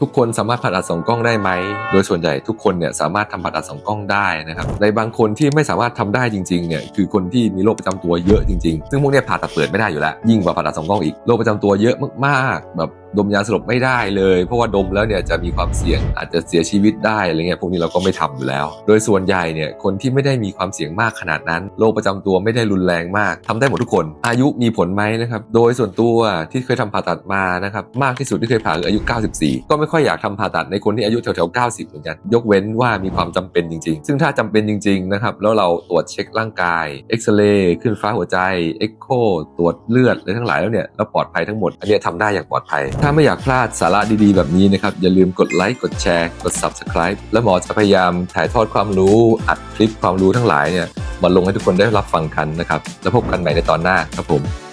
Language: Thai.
ทุกคนสามารถผ่าตัดสองกล้องได้ไหม โดยส่วนใหญ่ทุกคนเนี่ยสามารถทำผ่าตัดสองกล้องได้นะครับ ในบางคนที่ไม่สามารถทำได้จริงๆเนี่ยคือคนที่มีโรคประจำตัวเยอะจริงๆ ซึ่งพวกเนี้ยผ่าตัดเปิดไม่ได้อยู่แล้ว ยิ่งกว่าผ่าตัดสองกล้องอีก โรคประจำตัวเยอะมากๆ แบบดมยาสลบไม่ได้เลย เพราะว่าดมแล้วเนี่ยจะมีความเสี่ยงอาจจะเสียชีวิตได้อะไรเงี้ยพวกนี้เราก็ไม่ทำอยู่แล้ว โดยส่วนใหญ่เนี่ยคนที่ไม่ได้มีความเสี่ยงมากขนาดนั้นโรคประจำตัวไม่ได้รุนแรงมากทำได้หมดทุกคน อายุมีผลไหมนะครับโดยส่วนตัวที่เคยทำผ่าตัดมานะครับมากที่สุดที่เคยผ่าคืออายุ 94 ก็ไม่ค่อยอยากทำผ่าตัดในคนที่อายุแถวๆ90 เหมือนกัน ยกเว้นว่ามีความจำเป็นจริง ๆ ซึ่งถ้าจำเป็นจริงๆนะครับแล้วเราตรวจเช็คร่างกายเอ็กซเรย์ขึ้นฟ้าหัวใจเอ็กโคตรวจเลือดอะไรทั้งหลายแล้วเนี่ยแล้วปลอดภัยทั้งหมดอันเนี้ยทำได้อย่างปลอดภัยถ้าไม่อยากพลาดสาระดีๆ แบบนี้นะครับ อย่าลืมกดไลค์กดแชร์ กด Subscribe และหมอจะพยายามถ่ายทอดความรู้ อัดคลิปความรู้ทั้งหลายเนี่ยมาลงให้ทุกคนได้รับฟังกันนะครับ แล้วพบกันใหม่ในตอนหน้าครับผม